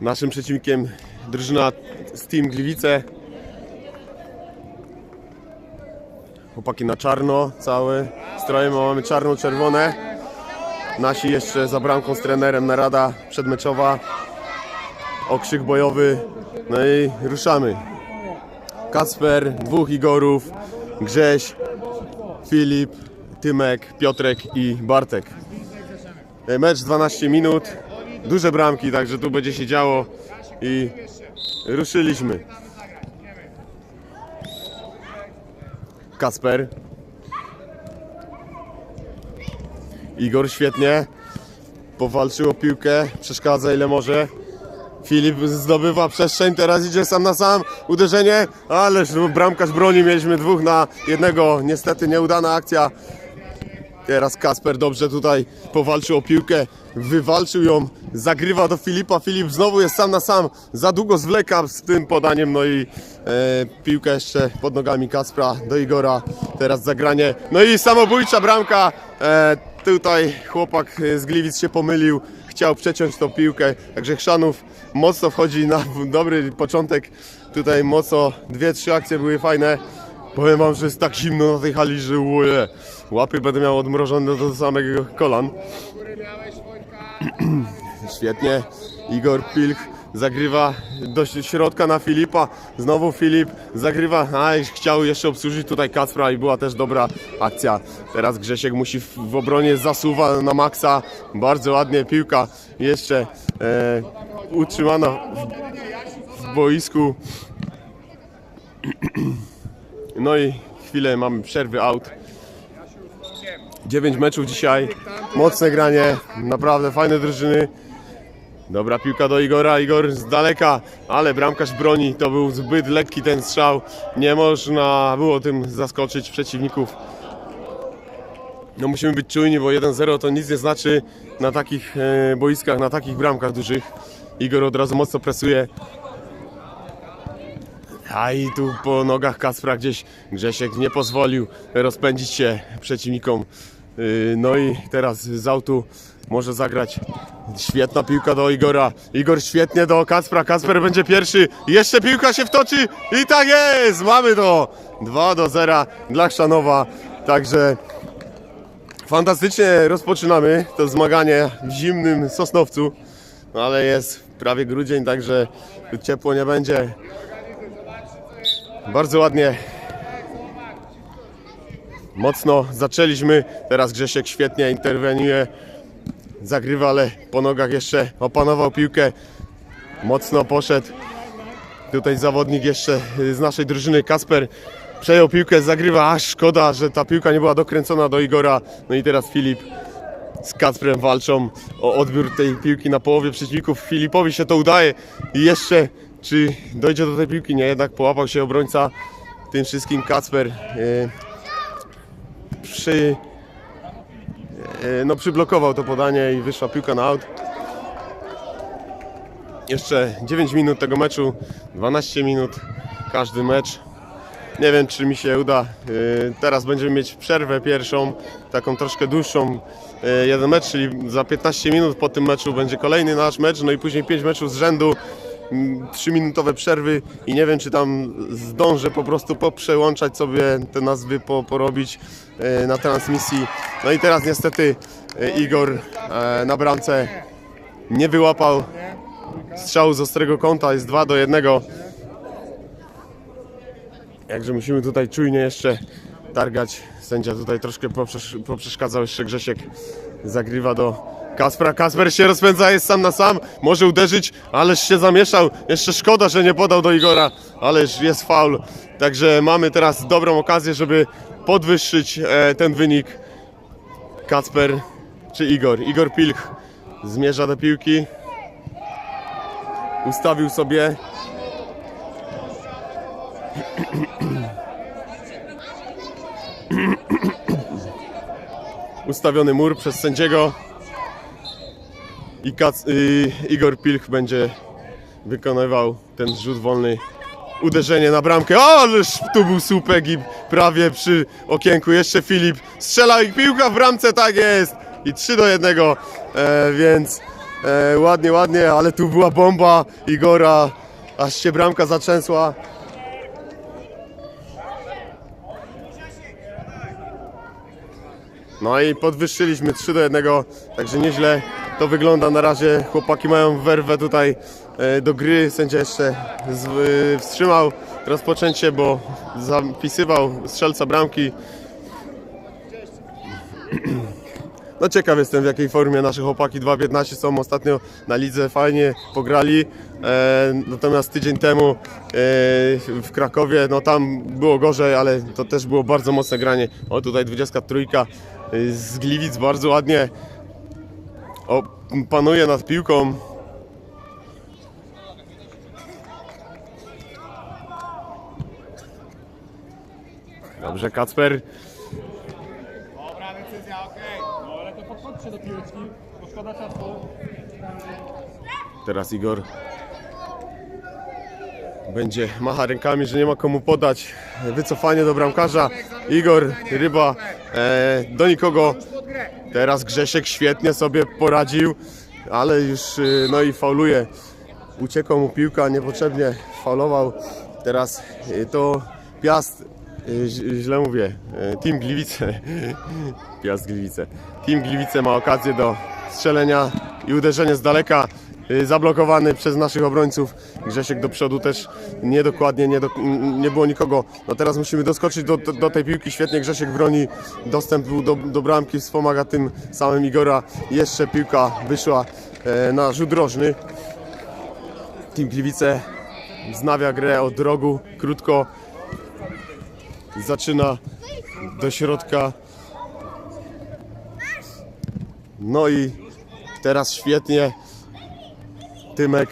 Naszym przeciwnikiem drużyna z Team Gliwice. Chłopaki na czarno, całe stroje mamy czarno-czerwone. Nasi jeszcze za bramką z trenerem narada przedmeczowa. Okrzyk bojowy. No i ruszamy. Kacper, dwóch Igorów, Grześ, Filip, Tymek, Piotrek i Bartek. Mecz 12 minut, duże bramki, także tu będzie się działo i ruszyliśmy. Kasper. Igor świetnie. Powalczył o piłkę, przeszkadza ile może. Filip zdobywa przestrzeń, teraz idzie sam na sam. Uderzenie, ależ no, bramkarz broni. Mieliśmy dwóch na jednego. Niestety nieudana akcja. Teraz Kasper dobrze tutaj powalczył o piłkę, wywalczył ją, zagrywa do Filipa. Filip znowu jest sam na sam, za długo zwleka z tym podaniem. No i e, piłka jeszcze pod nogami Kaspra do Igora. Teraz zagranie. No i samobójcza bramka. E, tutaj chłopak z Gliwic się pomylił, chciał przeciąć tą piłkę. Także Chrzanów mocno wchodzi na dobry początek. Tutaj mocno, dwie, trzy akcje były fajne. Powiem wam, że jest tak zimno na tej hali, że uje. Łapy będę miał odmrożone do samego kolan. Świetnie. Igor Pilch zagrywa do środka na Filipa. Znowu Filip zagrywa. A, chciał jeszcze obsłużyć tutaj Kacpra i była też dobra akcja. Teraz Grzesiek musi w, w obronie zasuwa na maksa. Bardzo ładnie piłka jeszcze e, utrzymana w, w boisku. No i chwilę mamy przerwy out. 9 meczów dzisiaj, mocne granie, naprawdę fajne drużyny. Dobra piłka do Igora, Igor z daleka, ale bramkarz broni, to był zbyt lekki ten strzał. Nie można było tym zaskoczyć przeciwników. No musimy być czujni, bo 1-0 to nic nie znaczy na takich e, boiskach, na takich bramkach dużych. Igor od razu mocno presuje. A i tu po nogach Kaspra gdzieś Grzesiek nie pozwolił rozpędzić się przeciwnikom. Yy, No i teraz z autu może zagrać. Świetna piłka do Igora. Igor świetnie do Kacpra. Kacper będzie pierwszy. Jeszcze piłka się wtoczy. I tak jest! Mamy to! 2 do 0 dla Chrzanowa. Także fantastycznie rozpoczynamy to zmaganie w zimnym Sosnowcu. No ale jest prawie grudzień, także ciepło nie będzie. Bardzo ładnie. Mocno zaczęliśmy. Teraz Grzesiek świetnie interweniuje. Zagrywa, ale po nogach jeszcze opanował piłkę. Mocno poszedł. Tutaj zawodnik jeszcze z naszej drużyny Kasper przejął piłkę, zagrywa. Aż szkoda, że ta piłka nie była dokręcona do Igora. No i teraz Filip z Kacprem walczą o odbiór tej piłki na połowie przeciwników. Filipowi się to udaje i jeszcze czy dojdzie do tej piłki? Nie, jednak połapał się obrońca. Tym wszystkim Kacper e, przy, e, no, przyblokował to podanie i wyszła piłka na aut. Jeszcze 9 minut tego meczu, 12 minut każdy mecz. Nie wiem, czy mi się uda. Yy, Teraz będziemy mieć przerwę pierwszą, taką troszkę dłuższą. Yy, Jeden mecz, czyli za 15 minut po tym meczu będzie kolejny nasz mecz, no i później 5 meczów z rzędu. 3-minutowe przerwy i nie wiem, czy tam zdążę po prostu poprzełączać sobie te nazwy, po, porobić yy, na transmisji. No i teraz niestety yy, Igor e, na bramce nie wyłapał strzału z ostrego kąta, jest 2 do 1. Jakże musimy tutaj czujnie jeszcze targać. Sędzia tutaj troszkę poprzesz poprzeszkadzał jeszcze Grzesiek. Zagrywa do Kaspra. Kasper się rozpędza, jest sam na sam. Może uderzyć, ależ się zamieszał. Jeszcze szkoda, że nie podał do Igora, ależ jest faul. Także mamy teraz dobrą okazję, żeby podwyższyć e, ten wynik. Kacper czy Igor? Igor Pilch zmierza do piłki. Ustawił sobie ustawiony mur przez sędziego i Kac, y, Igor Pilch będzie wykonywał ten zrzut wolny. Uderzenie na bramkę. O, ależ tu był słupek i prawie przy okienku. Jeszcze Filip strzela i piłka w bramce, tak jest. I 3 do 1, e, więc E, ładnie, ładnie, ale tu była bomba Igora, aż się bramka zatrzęsła. No i podwyższyliśmy 3 do 1, także nieźle to wygląda na razie. Chłopaki mają werwę tutaj e, do gry. Sędzia jeszcze e, wstrzymał rozpoczęcie, bo zapisywał strzelca bramki. No ciekaw jestem w jakiej formie nasze chłopaki 2.15 są ostatnio na lidze, fajnie pograli. E, natomiast tydzień temu e, w Krakowie, no tam było gorzej, ale to też było bardzo mocne granie. O tutaj 23 e, z Gliwic bardzo ładnie o, panuje nad piłką. Dobrze Kacper, Dobra decyzja, okej. No ale to podchodźcie do piłeczki, bo szkoda czasu. Teraz Igor będzie macha rękami, że nie ma komu podać. Wycofanie do bramkarza. Igor Ryba e, do nikogo. Teraz Grzesiek świetnie sobie poradził, ale już y, no i fauluje. Uciekła mu piłka niepotrzebnie, faulował. Teraz y, to Piast, y, źle mówię, Team Gliwice. Piast Gliwice. Team Gliwice ma okazję do strzelenia i uderzenie z daleka. Y, Zablokowany przez naszych obrońców. Grzesiek do przodu też niedokładnie, nie, do, nie było nikogo. No teraz musimy doskoczyć do, do, tej piłki. Świetnie Grzesiek broni. Dostęp był do, do bramki, wspomaga tym samym Igora. Jeszcze piłka wyszła e, na rzut rożny. Team Gliwice wznawia grę od rogu, krótko zaczyna do środka. No i teraz świetnie Tymek.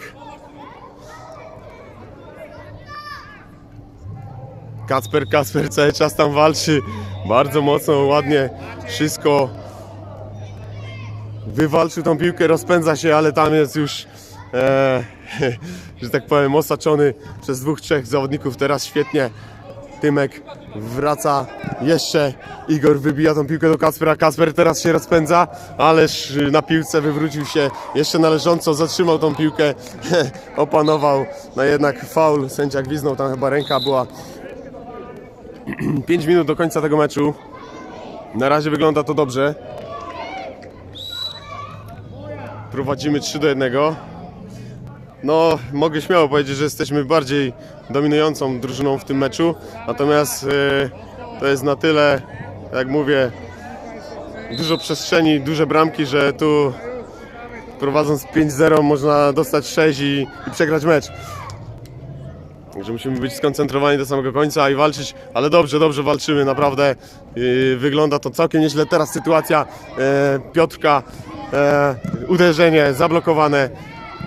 Kacper, Kacper cały czas tam walczy. Bardzo mocno, ładnie. Wszystko wywalczył tą piłkę, rozpędza się, ale tam jest już, e, że tak powiem, osaczony przez dwóch, trzech zawodników. Teraz świetnie Tymek wraca jeszcze. Igor wybija tą piłkę do Kaspera. Kasper teraz się rozpędza, ależ na piłce wywrócił się jeszcze należąco, zatrzymał tą piłkę, opanował. No jednak faul, sędzia gwiznął, tam chyba ręka była. 5 minut do końca tego meczu. Na razie wygląda to dobrze. Prowadzimy 3 do 1. No, mogę śmiało powiedzieć, że jesteśmy bardziej dominującą drużyną w tym meczu. Natomiast e, to jest na tyle, jak mówię, dużo przestrzeni, duże bramki, że tu prowadząc 5-0 można dostać 6 i, i przegrać mecz. Także musimy być skoncentrowani do samego końca i walczyć, ale dobrze, dobrze walczymy, naprawdę yy, wygląda to całkiem nieźle. Teraz sytuacja e, Piotrka, e, uderzenie zablokowane,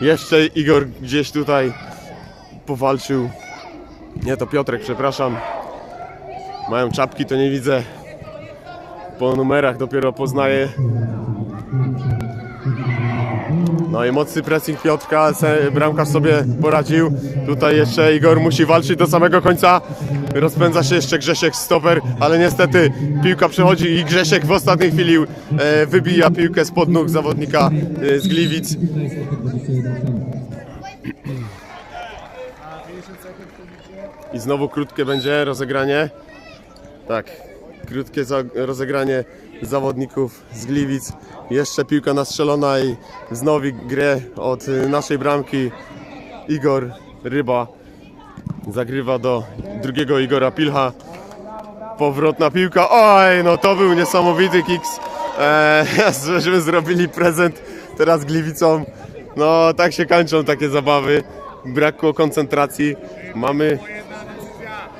jeszcze Igor gdzieś tutaj powalczył, nie to Piotrek, przepraszam, mają czapki, to nie widzę, po numerach dopiero poznaję. No i mocny pressing Piotrka, bramkarz sobie poradził. Tutaj jeszcze Igor musi walczyć do samego końca. Rozpędza się jeszcze Grzesiek stoper, ale niestety piłka przechodzi i Grzesiek w ostatniej chwili e, wybija piłkę spod nóg zawodnika e, z Gliwic. I znowu krótkie będzie rozegranie. Tak, krótkie rozegranie zawodników z Gliwic. Jeszcze piłka nastrzelona i znowu grę od y, naszej bramki. Igor Ryba zagrywa do drugiego Igora Pilcha. Powrotna piłka. Oj, no to był niesamowity kiks. Eee, zrobili prezent teraz Gliwicom. No tak się kończą takie zabawy. Brakło koncentracji. Mamy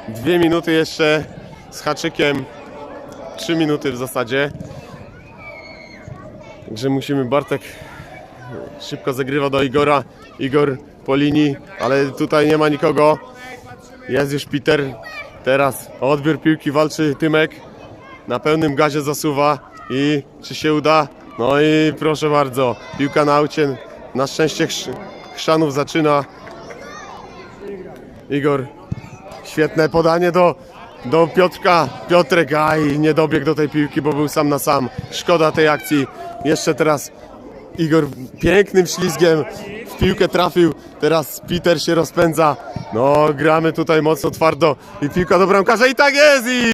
dwie minuty jeszcze z haczykiem. Trzy minuty w zasadzie. Także musimy Bartek szybko zagrywa do Igora. Igor po linii, ale tutaj nie ma nikogo. Jest już Peter. Teraz odbiór piłki walczy Tymek. Na pełnym gazie zasuwa i czy się uda? No i proszę bardzo, piłka na aucie. Na szczęście Chrz- Chrzanów zaczyna. Igor, świetne podanie do, do Piotrka. Piotrek, aj, nie dobiegł do tej piłki, bo był sam na sam. Szkoda tej akcji. Jeszcze teraz Igor pięknym ślizgiem w piłkę trafił. Teraz Peter się rozpędza. No, gramy tutaj mocno twardo. I piłka do bramkarza i tak jest! I